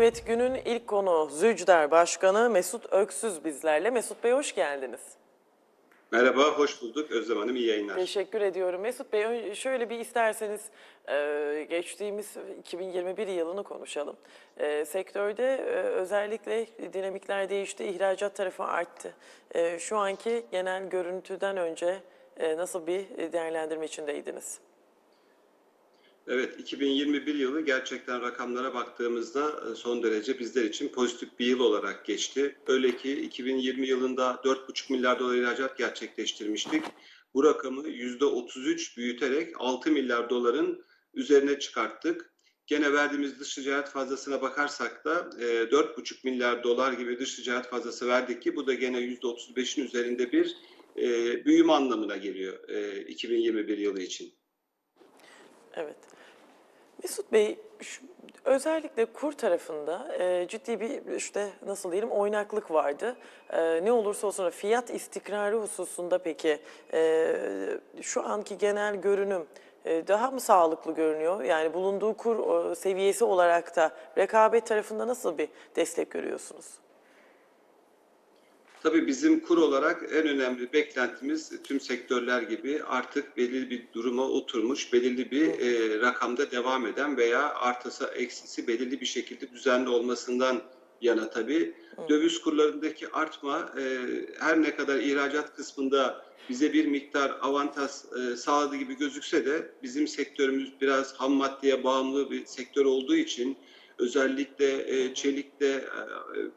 Evet günün ilk konu Zücder Başkanı Mesut Öksüz bizlerle. Mesut Bey hoş geldiniz. Merhaba, hoş bulduk. Özlem Hanım iyi yayınlar. Teşekkür ediyorum. Mesut Bey şöyle bir isterseniz e, geçtiğimiz 2021 yılını konuşalım. E, Sektörde e, özellikle dinamikler değişti, ihracat tarafı arttı. Şu anki genel görüntüden önce nasıl bir değerlendirme içindeydiniz? Evet, 2021 yılı gerçekten rakamlara baktığımızda e, son derece bizler için pozitif bir yıl olarak geçti. Öyle ki 2020 yılında 4,5 milyar dolar ihracat gerçekleştirmiştik. Bu rakamı %33 büyüterek 6 milyar doların üzerine çıkarttık. Gene verdiğimiz dış ticaret fazlasına bakarsak da e, 4,5 milyar dolar gibi dış ticaret fazlası verdik ki bu da gene %35'in üzerinde bir e, büyüme anlamına geliyor e, 2021 yılı için. Evet. Mesut Bey, şu- özellikle kur tarafında e, ciddi bir işte nasıl diyelim oynaklık vardı. E, ne olursa olsun fiyat istikrarı hususunda peki e, şu anki genel görünüm e, daha mı sağlıklı görünüyor? Yani bulunduğu kur e, seviyesi olarak da rekabet tarafında nasıl bir destek görüyorsunuz? Tabii bizim kur olarak en önemli beklentimiz tüm sektörler gibi artık belirli bir duruma oturmuş, belirli bir e, rakamda devam eden veya artısı eksisi belirli bir şekilde düzenli olmasından yana tabii. Döviz kurlarındaki artma e, her ne kadar ihracat kısmında bize bir miktar avantaj e, sağladığı gibi gözükse de bizim sektörümüz biraz ham maddeye bağımlı bir sektör olduğu için özellikle e, çelikte, e,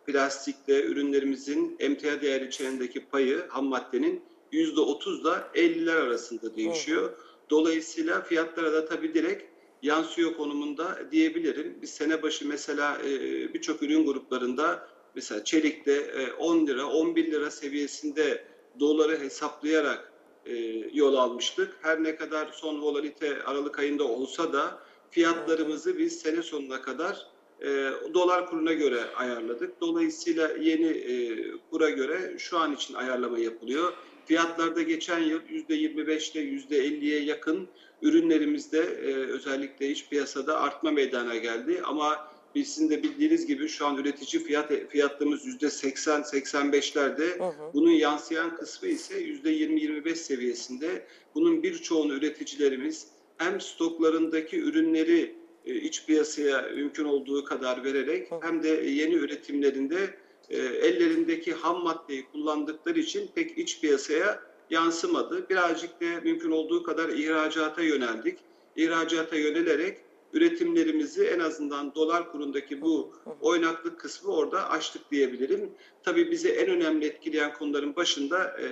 plastikte ürünlerimizin emtia değeri içerisindeki payı ham maddenin %30 ile 50'ler arasında değişiyor. Dolayısıyla fiyatlara da tabii direkt yansıyor konumunda diyebilirim. Biz sene başı mesela e, birçok ürün gruplarında mesela çelikte e, 10 lira, 11 lira seviyesinde doları hesaplayarak e, yol almıştık. Her ne kadar son volatilite Aralık ayında olsa da fiyatlarımızı biz sene sonuna kadar e, dolar kuruna göre ayarladık. Dolayısıyla yeni e, kura göre şu an için ayarlama yapılıyor. Fiyatlarda geçen yıl %25'te %50'ye yakın ürünlerimizde e, özellikle iç piyasada artma meydana geldi. Ama sizin de bildiğiniz gibi şu an üretici fiyat fiyatlarımız %80-85'lerde. Bunun yansıyan kısmı ise %20-25 seviyesinde. Bunun birçoğunu üreticilerimiz hem stoklarındaki ürünleri iç piyasaya mümkün olduğu kadar vererek hem de yeni üretimlerinde e, ellerindeki ham maddeyi kullandıkları için pek iç piyasaya yansımadı. Birazcık da mümkün olduğu kadar ihracata yöneldik. İhracata yönelerek üretimlerimizi en azından dolar kurundaki bu oynaklık kısmı orada açtık diyebilirim. Tabii bizi en önemli etkileyen konuların başında e,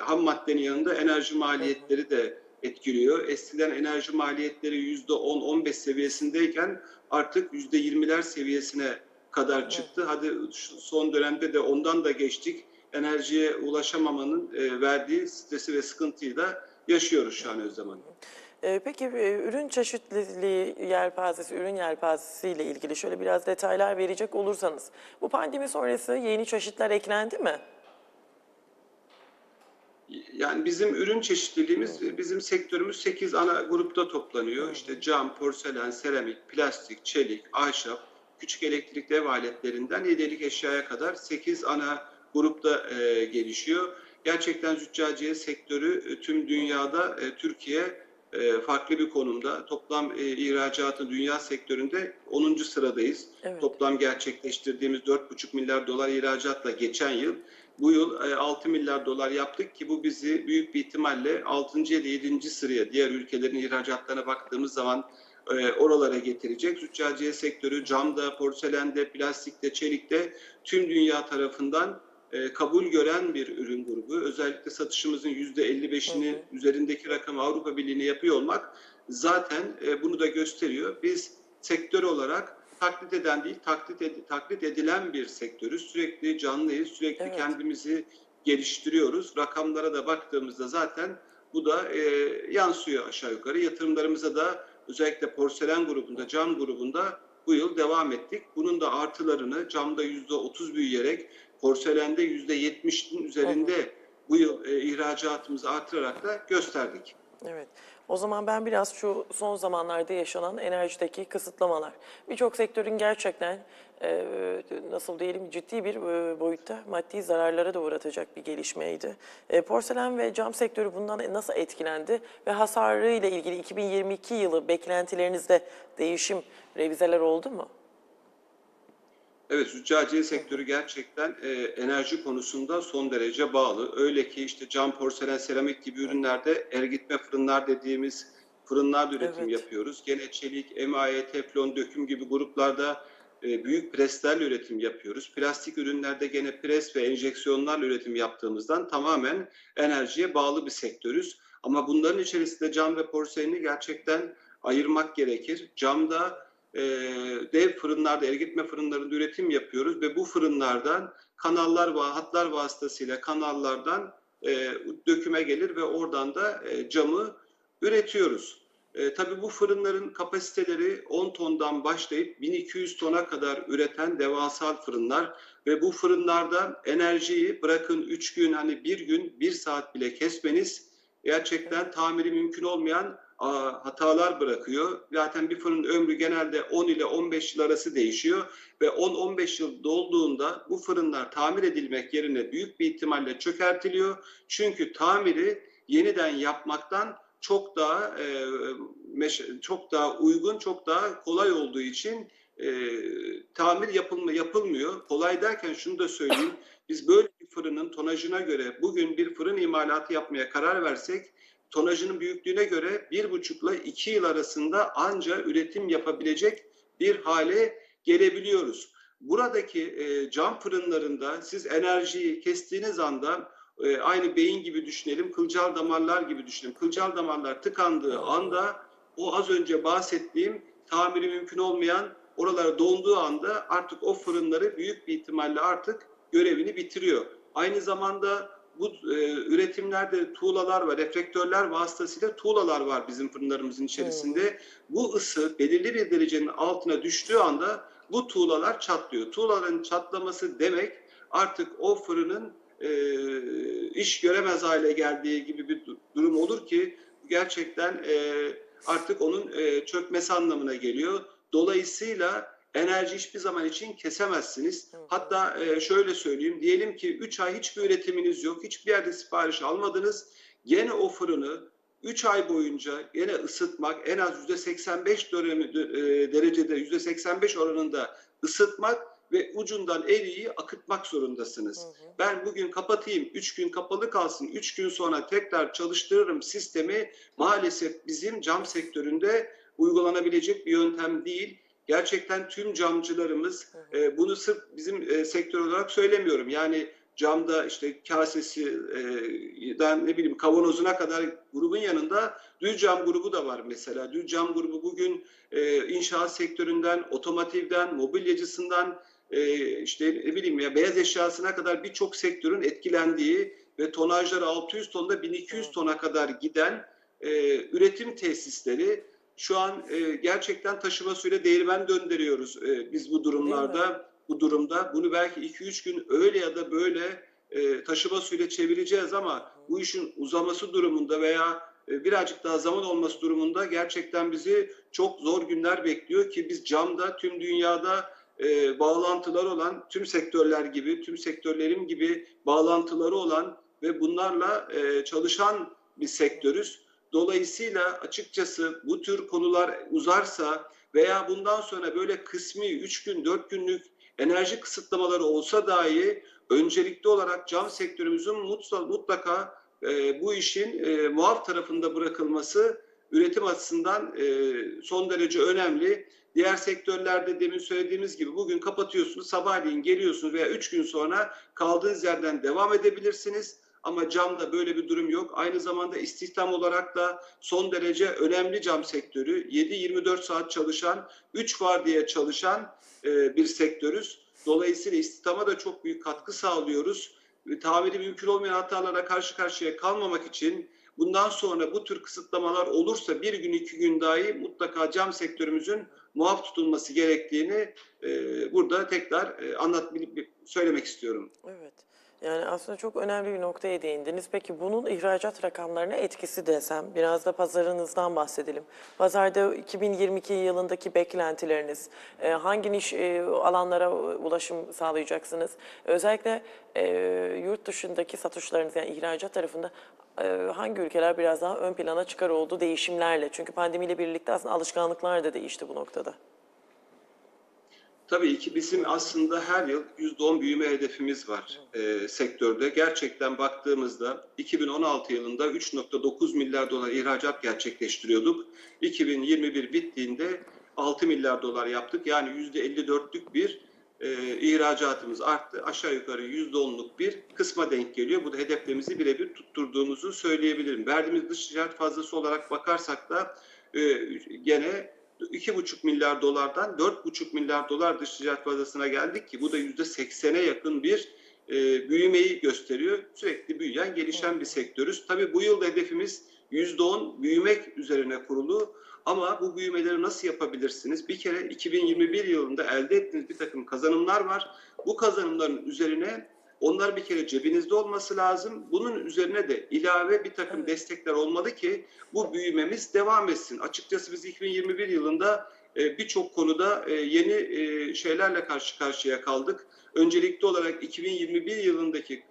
ham maddenin yanında enerji maliyetleri de etkiliyor. Eskiden enerji maliyetleri %10-15 seviyesindeyken artık %20'ler seviyesine kadar çıktı. Hadi son dönemde de ondan da geçtik. Enerjiye ulaşamamanın e, verdiği stresi ve sıkıntıyı da yaşıyoruz şu an Özlem Hanım. Peki e, ürün çeşitliliği yelpazesi, ürün yelpazesi ile ilgili şöyle biraz detaylar verecek olursanız. Bu pandemi sonrası yeni çeşitler eklendi mi? Yani bizim ürün çeşitliliğimiz, bizim sektörümüz 8 ana grupta toplanıyor. İşte cam, porselen, seramik, plastik, çelik, ahşap, küçük elektrikli ev aletlerinden hediyelik eşyaya kadar 8 ana grupta e, gelişiyor. Gerçekten züccaciye sektörü e, tüm dünyada, e, Türkiye e, farklı bir konumda. Toplam e, ihracatın dünya sektöründe 10. sıradayız. Evet. Toplam gerçekleştirdiğimiz 4,5 milyar dolar ihracatla geçen yıl bu yıl e, 6 milyar dolar yaptık ki bu bizi büyük bir ihtimalle 6. ya da 7. sıraya diğer ülkelerin ihracatlarına baktığımız zaman e, oralara getirecek. Züccaciye sektörü camda, porselende, plastikte, çelikte tüm dünya tarafından e, kabul gören bir ürün grubu. Özellikle satışımızın %55'ini üzerindeki rakamı Avrupa Birliği'ne yapıyor olmak zaten e, bunu da gösteriyor. Biz sektör olarak taklit eden değil, taklit, ed- taklit edilen bir sektörüz. Sürekli canlıyız, sürekli Evet. kendimizi geliştiriyoruz. Rakamlara da baktığımızda zaten bu da e, yansıyor aşağı yukarı. Yatırımlarımıza da özellikle porselen grubunda, cam grubunda bu yıl devam ettik. Bunun da artılarını camda %30 büyüyerek, porselende %70'in üzerinde bu yıl e, ihracatımızı artırarak da gösterdik. Evet. O zaman ben biraz şu son zamanlarda yaşanan enerjideki kısıtlamalar. Birçok sektörün gerçekten e, nasıl diyelim ciddi bir e, boyutta maddi zararlara da uğratacak bir gelişmeydi. E, porselen ve cam sektörü bundan nasıl etkilendi ve hasarı ile ilgili 2022 yılı beklentilerinizde değişim, revizeler oldu mu? Evet, züccaciye sektörü gerçekten e, enerji konusunda son derece bağlı. Öyle ki işte cam, porselen, seramik gibi ürünlerde ergitme fırınlar dediğimiz fırınlarda üretim Evet. yapıyoruz. Gene çelik, emaye, teflon, döküm gibi gruplarda e, büyük preslerle üretim yapıyoruz. Plastik ürünlerde gene pres ve enjeksiyonlarla üretim yaptığımızdan tamamen enerjiye bağlı bir sektörüz. Ama bunların içerisinde cam ve porseleni gerçekten ayırmak gerekir. Camda e, dev fırınlarda, ergitme fırınlarında üretim yapıyoruz ve bu fırınlardan kanallar ve hatlar vasıtasıyla kanallardan e, döküme gelir ve oradan da e, camı üretiyoruz. E, tabii bu fırınların kapasiteleri 10 tondan başlayıp 1200 tona kadar üreten devasa fırınlar ve bu fırınlarda enerjiyi bırakın 3 gün hani bir gün 1 saat bile kesmeniz gerçekten tamiri mümkün olmayan hatalar bırakıyor. Zaten bir fırının ömrü genelde 10 ile 15 yıl arası değişiyor ve 10-15 yıl dolduğunda bu fırınlar tamir edilmek yerine büyük bir ihtimalle çökertiliyor. Çünkü tamiri yeniden yapmaktan çok daha e, çok daha uygun, çok daha kolay olduğu için e, tamir yapılma yapılmıyor. Kolay derken şunu da söyleyeyim. Biz böyle bir fırının tonajına göre bugün bir fırın imalatı yapmaya karar versek tonajının büyüklüğüne göre bir buçukla iki yıl arasında anca üretim yapabilecek bir hale gelebiliyoruz. Buradaki e, cam fırınlarında siz enerjiyi kestiğiniz anda e, aynı beyin gibi düşünelim, kılcal damarlar gibi düşünelim. Kılcal damarlar tıkandığı anda o az önce bahsettiğim tamiri mümkün olmayan oralara donduğu anda artık o fırınları büyük bir ihtimalle artık görevini bitiriyor. Aynı zamanda bu e, üretimlerde tuğlalar var, reflektörler vasıtasıyla tuğlalar var bizim fırınlarımızın içerisinde. Bu ısı belirli bir derecenin altına düştüğü anda bu tuğlalar çatlıyor. Tuğlaların çatlaması demek artık o fırının e, iş göremez hale geldiği gibi bir du- durum olur ki gerçekten e, artık onun e, çökmesi anlamına geliyor. Dolayısıyla enerji hiçbir zaman için kesemezsiniz. Hatta e, şöyle söyleyeyim, diyelim ki 3 ay hiçbir üretiminiz yok, hiçbir yerde sipariş almadınız. Gene o fırını 3 ay boyunca gene ısıtmak, en az %85 dönemi, e, derecede %85 oranında ısıtmak ve ucundan eriği akıtmak zorundasınız. Ben bugün kapatayım, 3 gün kapalı kalsın, 3 gün sonra tekrar çalıştırırım sistemi maalesef bizim cam sektöründe uygulanabilecek bir yöntem değil. Gerçekten tüm camcılarımız e, bunu sırf bizim e, sektör olarak söylemiyorum. Yani camda işte kasesi e, dan ne bileyim kavanozuna kadar grubun yanında düz cam grubu da var mesela. Düz cam grubu bugün e, inşaat sektöründen, otomotivden, mobilyacısından e, işte ne bileyim ya beyaz eşyasına kadar birçok sektörün etkilendiği ve tonajları 600 tonda 1200 tona kadar giden e, üretim tesisleri şu an e, gerçekten taşıma suyla değirmen döndürüyoruz e, biz bu durumlarda. Bu durumda bunu belki 2-3 gün öyle ya da böyle e, taşıma suyla çevireceğiz ama bu işin uzaması durumunda veya e, birazcık daha zaman olması durumunda gerçekten bizi çok zor günler bekliyor ki biz camda tüm dünyada e, bağlantıları olan tüm sektörler gibi, tüm sektörlerim gibi bağlantıları olan ve bunlarla e, çalışan bir sektörüz. Dolayısıyla açıkçası bu tür konular uzarsa veya bundan sonra böyle kısmi 3 gün 4 günlük enerji kısıtlamaları olsa dahi öncelikli olarak cam sektörümüzün mutlaka, e, bu işin e, muaf tarafında bırakılması üretim açısından e, son derece önemli. Diğer sektörlerde demin söylediğimiz gibi bugün kapatıyorsunuz, sabahleyin geliyorsunuz veya 3 gün sonra kaldığınız yerden devam edebilirsiniz. Ama camda böyle bir durum yok. Aynı zamanda istihdam olarak da son derece önemli cam sektörü. 7-24 saat çalışan, 3 vardiya çalışan e, bir sektörüz. Dolayısıyla istihdama da çok büyük katkı sağlıyoruz. Ve tamiri mümkün olmayan hatalara karşı karşıya kalmamak için bundan sonra bu tür kısıtlamalar olursa bir gün iki gün dahi mutlaka cam sektörümüzün muaf tutulması gerektiğini e, burada tekrar e, anlat söylemek istiyorum. Evet. Yani aslında çok önemli bir noktaya değindiniz. Peki bunun ihracat rakamlarına etkisi desem, biraz da pazarınızdan bahsedelim. Pazarda 2022 yılındaki beklentileriniz, e, hangi niş e, alanlara ulaşım sağlayacaksınız? Özellikle e, yurt dışındaki satışlarınız yani ihracat tarafında hangi ülkeler biraz daha ön plana çıkar oldu değişimlerle? Çünkü pandemiyle birlikte aslında alışkanlıklar da değişti bu noktada. Tabii ki bizim aslında her yıl %10 büyüme hedefimiz var e, sektörde. Gerçekten baktığımızda 2016 yılında 3.9 milyar dolar ihracat gerçekleştiriyorduk. 2021 bittiğinde 6 milyar dolar yaptık. Yani %54'lük bir e, ihracatımız arttı. Aşağı yukarı %10'luk bir kısma denk geliyor. Bu da hedeflerimizi birebir tutturduğumuzu söyleyebilirim. Verdiğimiz dış ticaret fazlası olarak bakarsak da e, gene 2,5 milyar dolardan 4,5 milyar dolar dış ticaret fazlasına geldik ki bu da %80'e yakın bir e, büyümeyi gösteriyor. Sürekli büyüyen, gelişen bir sektörüz. Tabii bu yıl hedefimiz %10 büyümek üzerine kurulu. Ama bu büyümeleri nasıl yapabilirsiniz? Bir kere 2021 yılında elde ettiğiniz bir takım kazanımlar var. Bu kazanımların üzerine onlar bir kere cebinizde olması lazım. Bunun üzerine de ilave bir takım destekler olmalı ki bu büyümemiz devam etsin. Açıkçası biz 2021 yılında e, birçok konuda e, yeni e, şeylerle karşı karşıya kaldık. Öncelikli olarak 2021 yılındaki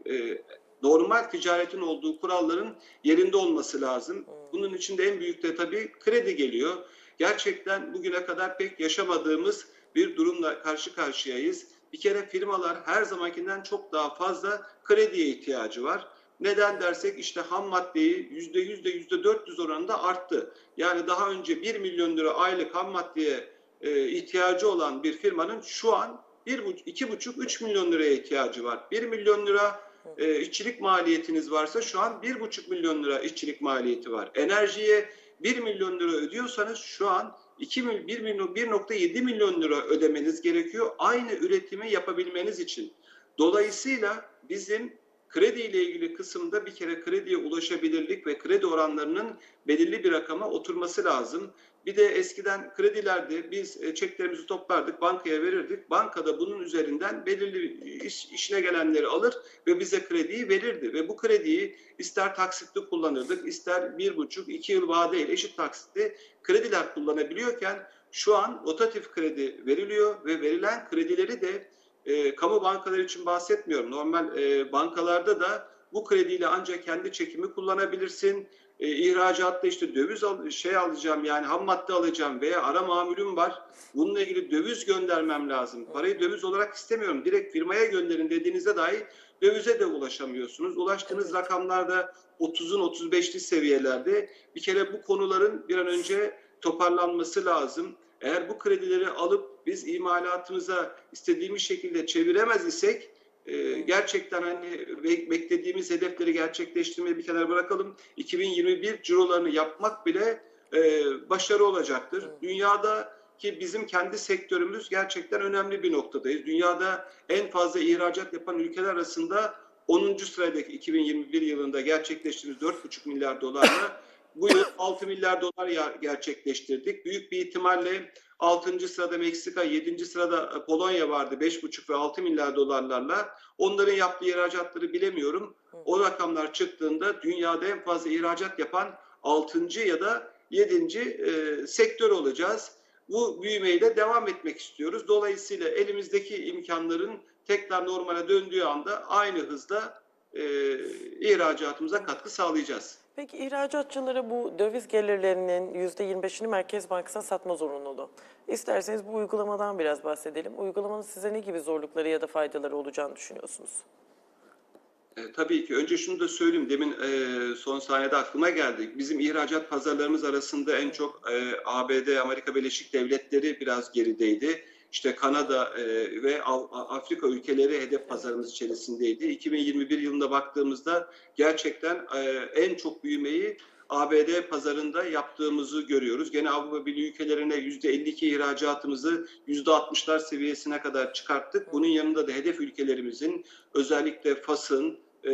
normal ticaretin olduğu kuralların yerinde olması lazım. Bunun içinde en büyük de tabii kredi geliyor. Gerçekten bugüne kadar pek yaşamadığımız bir durumla karşı karşıyayız. Bir kere firmalar her zamankinden çok daha fazla krediye ihtiyacı var. Neden dersek işte ham maddeyi yüzde yüzde yüzde 400 oranında arttı. Yani daha önce 1 milyon lira aylık ham maddeye e, ihtiyacı olan bir firmanın şu an 2,5-3 milyon liraya ihtiyacı var. 1 milyon lira e, işçilik maliyetiniz varsa şu an 1,5 milyon lira işçilik maliyeti var. Enerjiye 1 milyon lira ödüyorsanız şu an 2 mil- 1 milyon 1.7 milyon lira ödemeniz gerekiyor aynı üretimi yapabilmeniz için. Dolayısıyla bizim kredi ile ilgili kısımda bir kere krediye ulaşabilirlik ve kredi oranlarının belirli bir rakama oturması lazım. Bir de eskiden kredilerde biz e, çeklerimizi toplardık, bankaya verirdik. Bankada bunun üzerinden belirli iş, işine gelenleri alır ve bize krediyi verirdi. Ve bu krediyi ister taksitli kullanırdık, ister bir buçuk, iki yıl vadeyle eşit taksitli krediler kullanabiliyorken şu an rotatif kredi veriliyor ve verilen kredileri de e, kamu bankaları için bahsetmiyorum. Normal e, bankalarda da bu krediyle ancak kendi çekimi kullanabilirsin. E, ihracatta işte döviz al, şey alacağım yani ham madde alacağım veya ara mamülüm var. Bununla ilgili döviz göndermem lazım. Parayı döviz olarak istemiyorum. Direkt firmaya gönderin dediğinizde dahi dövize de ulaşamıyorsunuz. Ulaştığınız Evet. rakamlarda 30'un 35'li seviyelerde. Bir kere bu konuların bir an önce toparlanması lazım. Eğer bu kredileri alıp biz imalatımıza istediğimiz şekilde çeviremez isek e, gerçekten hani be- beklediğimiz hedefleri gerçekleştirmeyi bir kenara bırakalım. 2021 cirolarını yapmak bile e, başarı olacaktır. Dünyada ki bizim kendi sektörümüz gerçekten önemli bir noktadayız. Dünyada en fazla ihracat yapan ülkeler arasında 10. sıradaki 2021 yılında gerçekleştirdiğimiz 4,5 milyar dolarla bu yıl 6 milyar dolar gerçekleştirdik. Büyük bir ihtimalle 6. sırada Meksika, 7. sırada e, Polonya vardı 5,5 ve 6 milyar dolarlarla. Onların yaptığı ihracatları bilemiyorum. O rakamlar çıktığında dünyada en fazla ihracat yapan 6. ya da 7. E, sektör olacağız. Bu büyümeyle devam etmek istiyoruz. Dolayısıyla elimizdeki imkanların tekrar normale döndüğü anda aynı hızda e, ihracatımıza katkı sağlayacağız. Peki ihracatçılara bu döviz gelirlerinin %25'ini Merkez Bankası'na satma zorunluluğu. İsterseniz bu uygulamadan biraz bahsedelim. Uygulamanın size ne gibi zorlukları ya da faydaları olacağını düşünüyorsunuz? E, tabii ki. Önce şunu da söyleyeyim. Demin e, son saniyede aklıma geldi. Bizim ihracat pazarlarımız arasında en çok e, ABD, Amerika Birleşik Devletleri biraz gerideydi. İşte Kanada e, ve Afrika ülkeleri hedef pazarımız içerisindeydi. 2021 yılında baktığımızda gerçekten e, en çok büyümeyi ABD pazarında yaptığımızı görüyoruz. Gene Avrupa Birliği ülkelerine %52 ihracatımızı %60'lar seviyesine kadar çıkarttık. Bunun yanında da hedef ülkelerimizin özellikle Fas'ın e,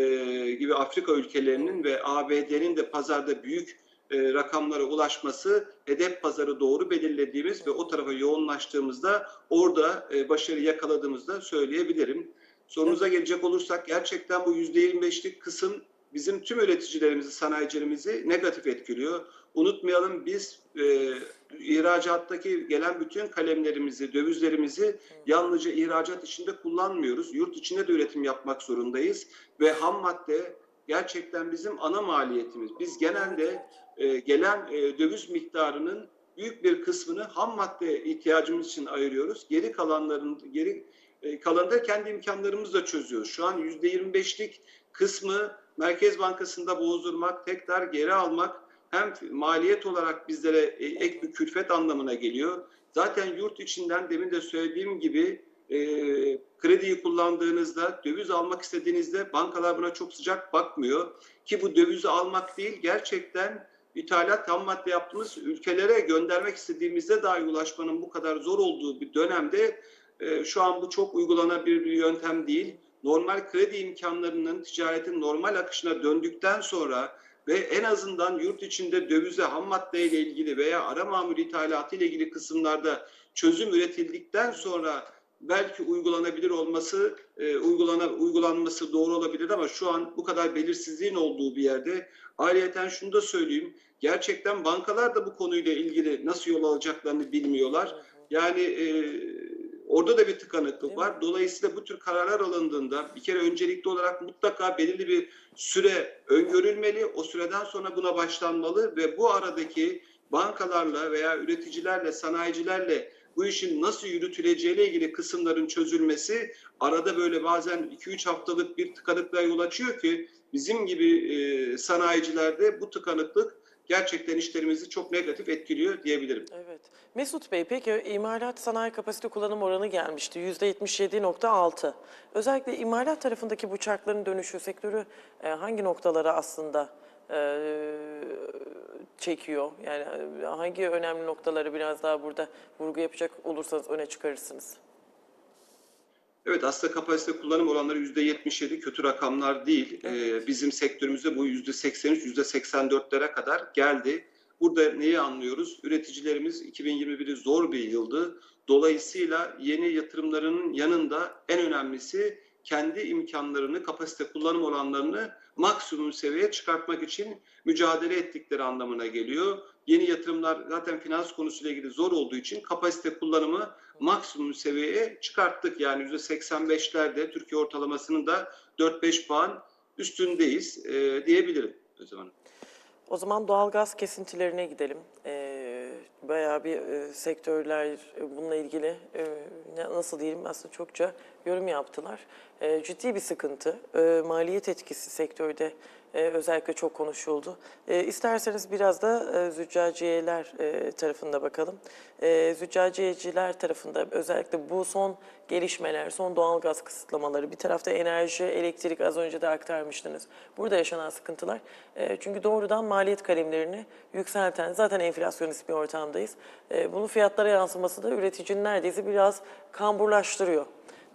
gibi Afrika ülkelerinin ve ABD'nin de pazarda büyük e, rakamlara ulaşması hedef pazarı doğru belirlediğimiz ve o tarafa yoğunlaştığımızda orada e, başarı yakaladığımızda söyleyebilirim. Sorunuza gelecek olursak gerçekten bu %25'lik kısım bizim tüm üreticilerimizi, sanayicilerimizi negatif etkiliyor. Unutmayalım biz e, ihracattaki gelen bütün kalemlerimizi, dövizlerimizi yalnızca ihracat içinde kullanmıyoruz. Yurt içinde de üretim yapmak zorundayız ve ham madde gerçekten bizim ana maliyetimiz. Biz genelde e, gelen e, döviz miktarının büyük bir kısmını ham madde ihtiyacımız için ayırıyoruz. Geri kalanların geri e, kendi imkanlarımızla çözüyoruz. Şu an %25'lik kısmı Merkez Bankası'nda bozdurmak, tekrar geri almak hem maliyet olarak bizlere e, ek bir külfet anlamına geliyor. Zaten yurt içinden demin de söylediğim gibi e, krediyi kullandığınızda, döviz almak istediğinizde bankalar buna çok sıcak bakmıyor. Ki bu dövizi almak değil, gerçekten ithalat ham madde yaptığımız ülkelere göndermek istediğimizde dahi ulaşmanın bu kadar zor olduğu bir dönemde e, şu an bu çok uygulanabilir bir yöntem değil. Normal kredi imkanlarının ticaretin normal akışına döndükten sonra ve en azından yurt içinde dövize ham madde ile ilgili veya ara mamul ithalatı ile ilgili kısımlarda çözüm üretildikten sonra belki uygulanabilir olması, e, uygulana, uygulanması doğru olabilir ama şu an bu kadar belirsizliğin olduğu bir yerde ayrıyeten şunu da söyleyeyim. Gerçekten bankalar da bu konuyla ilgili nasıl yol alacaklarını bilmiyorlar. Yani e, orada da bir tıkanıklık var. Dolayısıyla bu tür kararlar alındığında bir kere öncelikli olarak mutlaka belirli bir süre öngörülmeli. O süreden sonra buna başlanmalı ve bu aradaki bankalarla veya üreticilerle, sanayicilerle bu işin nasıl yürütüleceğiyle ilgili kısımların çözülmesi arada böyle bazen 2-3 haftalık bir tıkanıklığa yol açıyor ki bizim gibi e, sanayicilerde bu tıkanıklık gerçekten işlerimizi çok negatif etkiliyor diyebilirim. Evet. Mesut Bey peki imalat sanayi kapasite kullanım oranı gelmişti %77.6. Özellikle imalat tarafındaki bıçakların dönüşü sektörü e, hangi noktalara aslında e, çekiyor? Yani e, hangi önemli noktaları biraz daha burada vurgu yapacak olursanız öne çıkarırsınız? Evet aslında kapasite kullanım oranları %77 kötü rakamlar değil. Ee, bizim sektörümüzde bu %83, %84'lere kadar geldi. Burada neyi anlıyoruz? Üreticilerimiz 2021'i zor bir yıldı. Dolayısıyla yeni yatırımlarının yanında en önemlisi kendi imkanlarını, kapasite kullanım oranlarını maksimum seviyeye çıkartmak için mücadele ettikleri anlamına geliyor. Yeni yatırımlar zaten finans konusuyla ilgili zor olduğu için kapasite kullanımı maksimum seviyeye çıkarttık. Yani %85'lerde Türkiye ortalamasının da 4-5 puan üstündeyiz e, diyebilirim Özlem Hanım. O zaman doğalgaz kesintilerine gidelim. Ee, bayağı bir e, sektörler e, bununla ilgili e, nasıl diyelim aslında çokça yorum yaptılar. E, ciddi bir sıkıntı. E, maliyet etkisi sektörde e, özellikle çok konuşuldu. E, isterseniz biraz da e, züccaciyeler e, tarafında bakalım. E, züccaciyeciler tarafında özellikle bu son gelişmeler, son doğalgaz kısıtlamaları, bir tarafta enerji, elektrik az önce de aktarmıştınız. Burada yaşanan sıkıntılar. E, çünkü doğrudan maliyet kalemlerini yükselten, zaten enflasyonist bir ortamdayız. E, bunun fiyatlara yansıması da üreticinin neredeyse biraz kamburlaştırıyor.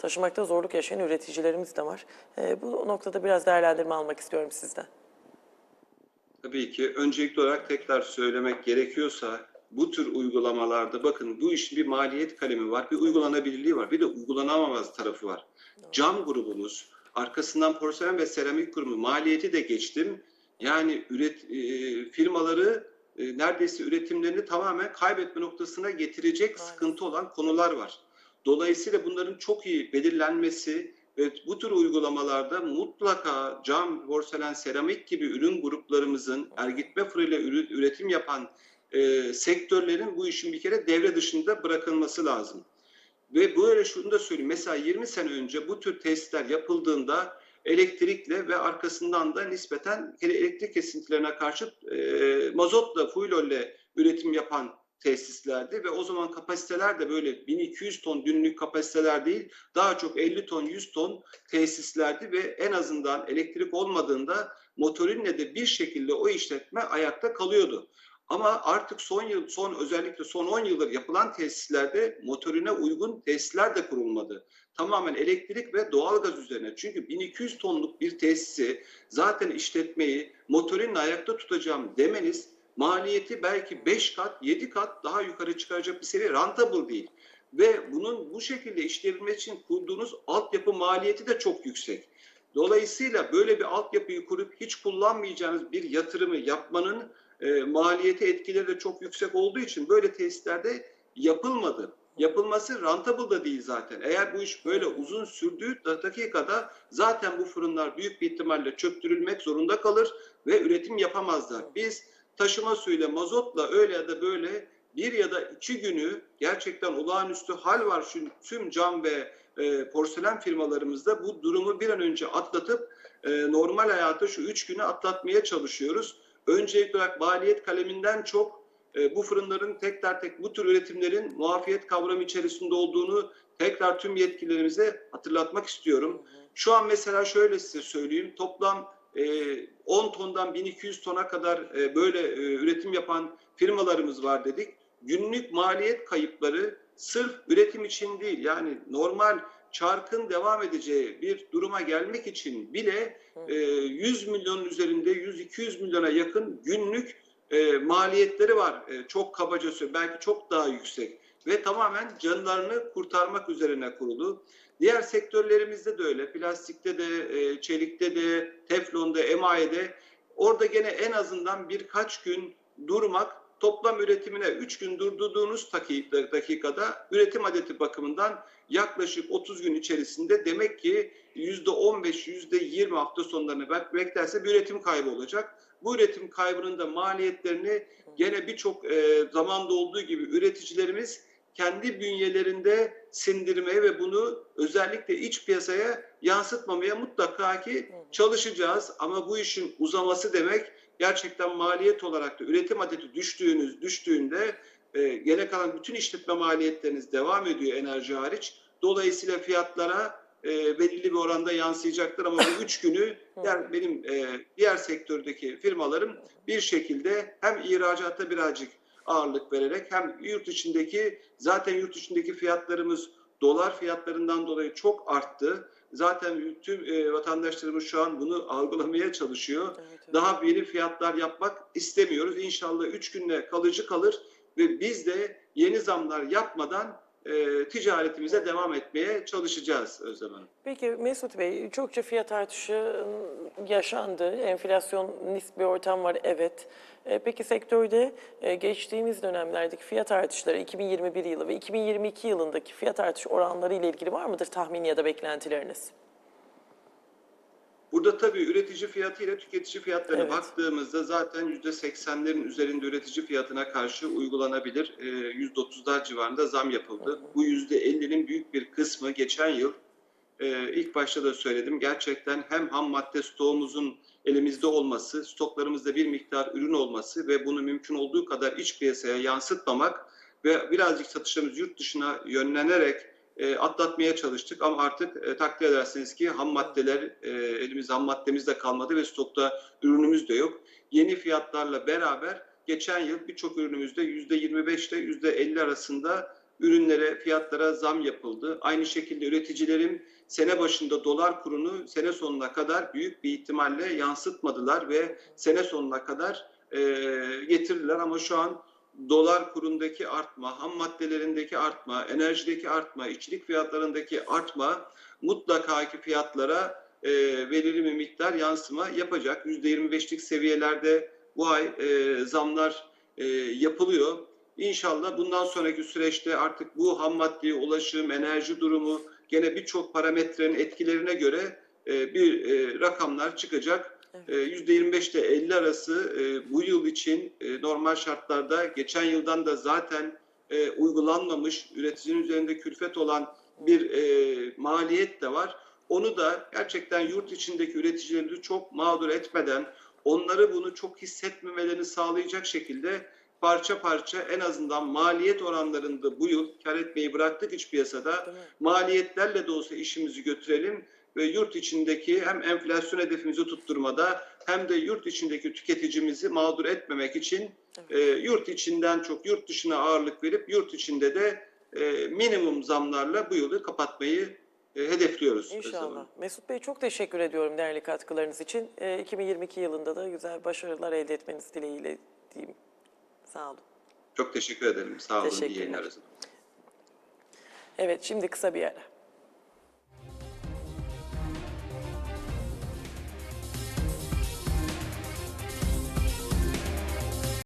Taşımakta zorluk yaşayan üreticilerimiz de var. E, bu noktada biraz değerlendirme almak istiyorum sizden. Tabii ki öncelikli olarak tekrar söylemek gerekiyorsa bu tür uygulamalarda bakın bu işin bir maliyet kalemi var, bir uygulanabilirliği var, bir de uygulanamaz tarafı var. Cam grubumuz, arkasından porselen ve seramik grubu maliyeti de geçtim. Yani üret e, firmaları e, neredeyse üretimlerini tamamen kaybetme noktasına getirecek Aynen. sıkıntı olan konular var. Dolayısıyla bunların çok iyi belirlenmesi ve bu tür uygulamalarda mutlaka cam, porselen, seramik gibi ürün gruplarımızın ergitme fırıyla üretim yapan e, sektörlerin bu işin bir kere devre dışında bırakılması lazım. Ve böyle şunu da söyleyeyim. Mesela 20 sene önce bu tür testler yapıldığında elektrikle ve arkasından da nispeten elektrik kesintilerine karşı e, mazotla, fuelolle üretim yapan tesislerdi ve o zaman kapasiteler de böyle 1200 ton günlük kapasiteler değil daha çok 50 ton 100 ton tesislerdi ve en azından elektrik olmadığında motorinle de bir şekilde o işletme ayakta kalıyordu. Ama artık son yıl, son özellikle son 10 yıldır yapılan tesislerde motorine uygun tesisler de kurulmadı. Tamamen elektrik ve doğalgaz üzerine. Çünkü 1200 tonluk bir tesisi zaten işletmeyi motorinle ayakta tutacağım demeniz maliyeti belki 5 kat, 7 kat daha yukarı çıkaracak bir seviye rentable değil. ve bunun bu şekilde işleyebilmek için kurduğunuz altyapı maliyeti de çok yüksek. Dolayısıyla böyle bir altyapıyı kurup hiç kullanmayacağınız bir yatırımı yapmanın e, maliyeti etkileri de çok yüksek olduğu için böyle tesislerde yapılmadı. Yapılması rentable da değil zaten. Eğer bu iş böyle uzun sürdüğü da- dakikada zaten bu fırınlar büyük bir ihtimalle çöktürülmek zorunda kalır ve üretim yapamazlar. Biz taşıma suyuyla, mazotla öyle ya da böyle bir ya da iki günü gerçekten olağanüstü hal var şu tüm cam ve e, porselen firmalarımızda bu durumu bir an önce atlatıp e, normal hayatı şu üç günü atlatmaya çalışıyoruz. Öncelikli olarak maliyet kaleminden çok e, bu fırınların tekrar tek bu tür üretimlerin muafiyet kavramı içerisinde olduğunu tekrar tüm yetkililerimize hatırlatmak istiyorum. Şu an mesela şöyle size söyleyeyim. Toplam 10 tondan 1200 tona kadar e, böyle e, üretim yapan firmalarımız var dedik. Günlük maliyet kayıpları sırf üretim için değil yani normal çarkın devam edeceği bir duruma gelmek için bile e, 100 milyonun üzerinde 100-200 milyona yakın günlük e, maliyetleri var. E, çok kabaca. Belki çok daha yüksek. Ve tamamen canlarını kurtarmak üzerine kurulu. Diğer sektörlerimizde de öyle. Plastikte de, e, çelikte de, teflonda, emaye'de. Orada gene en azından birkaç gün durmak toplam üretimine 3 gün durdurduğunuz dakika- dakikada üretim adeti bakımından yaklaşık 30 gün içerisinde demek ki %15, %20 hafta sonlarını bek- beklerse bir üretim kaybı olacak. Bu üretim kaybının da maliyetlerini gene birçok e, zamanda olduğu gibi üreticilerimiz kendi bünyelerinde sindirmeye ve bunu özellikle iç piyasaya yansıtmamaya mutlaka ki çalışacağız. Ama bu işin uzaması demek gerçekten maliyet olarak da üretim adeti düştüğünüz düştüğünde e, gene kalan bütün işletme maliyetleriniz devam ediyor enerji hariç. Dolayısıyla fiyatlara e, belirli bir oranda yansıyacaktır ama bu üç günü diğer, benim e, diğer sektördeki firmalarım bir şekilde hem ihracata birazcık ağırlık vererek hem yurt içindeki zaten yurt içindeki fiyatlarımız dolar fiyatlarından dolayı çok arttı. Zaten tüm e, vatandaşlarımız şu an bunu algılamaya çalışıyor. Evet, evet. Daha yeni fiyatlar yapmak istemiyoruz. İnşallah 3 günde kalıcı kalır ve biz de yeni zamlar yapmadan e, ticaretimize devam etmeye çalışacağız Özlem Hanım. Peki Mesut Bey, çokça fiyat artışı ıı, yaşandı. Enflasyonist bir ortam var, evet. E, Peki sektörde e, geçtiğimiz dönemlerdeki fiyat artışları 2021 yılı ve 2022 yılındaki fiyat artış oranları ile ilgili var mıdır tahmin ya da beklentileriniz? Burada tabii üretici fiyatı ile tüketici fiyatlarına Evet. baktığımızda zaten %80'lerin üzerinde üretici fiyatına karşı uygulanabilir e, %30'lar civarında zam yapıldı. Bu %50'nin büyük bir kısmı geçen yıl e, ilk başta da söyledim gerçekten hem ham madde stoğumuzun elimizde olması, stoklarımızda bir miktar ürün olması ve bunu mümkün olduğu kadar iç piyasaya yansıtmamak ve birazcık satışlarımız yurt dışına yönlenerek e, atlatmaya çalıştık ama artık e, takdir edersiniz ki ham maddeler e, elimizde ham maddemiz de kalmadı ve stokta ürünümüz de yok. Yeni fiyatlarla beraber geçen yıl birçok ürünümüzde %25 ile %50 arasında ürünlere, fiyatlara zam yapıldı. Aynı şekilde üreticilerin sene başında dolar kurunu sene sonuna kadar büyük bir ihtimalle yansıtmadılar ve sene sonuna kadar e, getirdiler ama şu an dolar kurundaki artma, ham maddelerindeki artma, enerjideki artma, içlik fiyatlarındaki artma mutlaka ki fiyatlara e, belirli bir miktar yansıma yapacak. %25'lik seviyelerde bu ay e, zamlar e, yapılıyor. İnşallah bundan sonraki süreçte artık bu ham maddeye ulaşım, enerji durumu gene birçok parametrenin etkilerine göre e, bir e, rakamlar çıkacak. E, %25 ile 50 arası e, bu yıl için e, normal şartlarda geçen yıldan da zaten e, uygulanmamış üreticinin üzerinde külfet olan bir maliyet de var. Onu da gerçekten yurt içindeki üreticilerimizi çok mağdur etmeden onları bunu çok hissetmemelerini sağlayacak şekilde parça parça en azından maliyet oranlarında bu yıl kar etmeyi bıraktık iç piyasada. Maliyetlerle de olsa işimizi götürelim ve yurt içindeki hem enflasyon hedefimizi tutturmada hem de yurt içindeki tüketicimizi mağdur etmemek için e, yurt içinden çok yurt dışına ağırlık verip yurt içinde de e, minimum zamlarla bu yılı kapatmayı e, hedefliyoruz. İnşallah. Mesut Bey çok teşekkür ediyorum değerli katkılarınız için. E, 2022 yılında da güzel başarılar elde etmeniz dileğiyle diyeyim. Sağ olun. Çok teşekkür ederim. Sağ olun. İyi Teşekkürler. yayınlar. Özlem Hanım. Evet şimdi kısa bir ara.